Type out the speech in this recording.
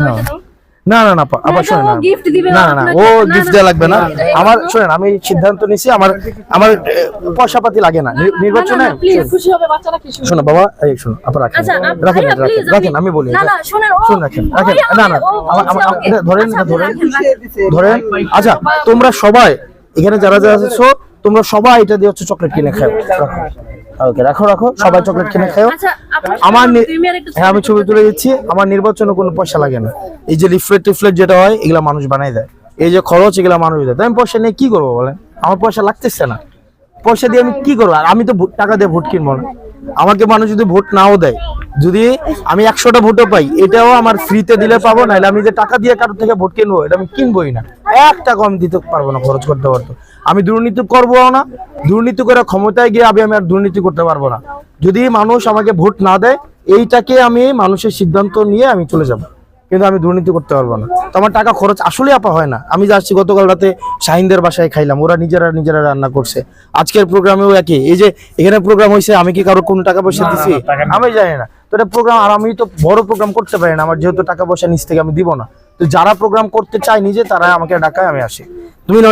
না না। না না না, শোনেন না। দিবে, না না ও গিফট দেওয়া লাগবে না। আমার। শোনেন আমি সিদ্ধান্ত নিছি আমার আমার এ, পয়সা পাতি লাগে না। নির্বাচনে প্লিজ খুশি হবে বাচ্চারা কি শুনে বাবা এই শোনো আপা রাখেন। আচ্ছা রাখেন রাখেন রাখেন আমি বলি না না শুনেন রাখেন রাখেন। না না আমার। এটা ধরেন আচ্ছা, ধরেন। ধরেন আচ্ছা তোমরা সবাই এখানে যারা যারা আছো তোমরা সবাই এটা দিয়ে হচ্ছে চকলেট কিনে খাও। ওকে রাখো রাখো সবাই চকলেট কিনে খাও। আচ্ছা আপনার আমার হ্যাঁ আমি ছবি তুলে দিচ্ছি। আমার নির্বাচনে কোনো পয়সা লাগে না। এই যে লিফলেট টিফলেট যেটা হয় এগুলা মানুষ বানাই দেয়। এই যে খরচ এগুলা মানুষ দেয়। আমি পয়সা নিয়ে কি করব বলেন? আমার পয়সা লাগতেছে না। পয়সা দিয়ে আমি কি করব? আর আমি তো টাকা দিয়ে ভোট কিনবো না। আমাকে মানুষ যদি ভোট নাও দেয়, যদি আমি একশোটা ভোটও পাই, এটাও আমার ফ্রিতে দিলে পাবো না আমি যে টাকা দিয়ে কারোর থেকে ভোট কিনবো, এটা আমি কিনবোই না। একটা কম দিতে পারব না খরচ করতে পারতো। আমি দুর্নীতি করব না, দুর্নীতি করে ক্ষমতায় গিয়ে আমি আমি আর দুর্নীতি করতে পারব না। যদি মানুষ আমাকে ভোট না দেয়, এইটাকে আমি মানুষের সিদ্ধান্ত নিয়ে আমি চলে যাব। কিন্তু আমি দুর্নীতি করতে পারব না। তো আমার টাকা খরচ আসলে আপা হয় না। আমি যাচ্ছি গতকাল রাতে শাহিনদের বাসায় খাইলাম। ওরা নিজেরা নিজেরা রান্না করছে। আজকের প্রোগ্রামেও একই। এই যে এখানে প্রোগ্রাম হয়েছে আমি কি কারও কোনো টাকা পয়সা দিছি? আমি জানি না। তো এটা প্রোগ্রাম আর আমি তো বড় প্রোগ্রাম করতে পারি না। আমার যেহেতু টাকা পয়সা নিচ থেকে আমি দিব না। তো যারা প্রোগ্রাম করতে চায় নিজে তারা আমাকে ডাকায় আমি আসি। তুমি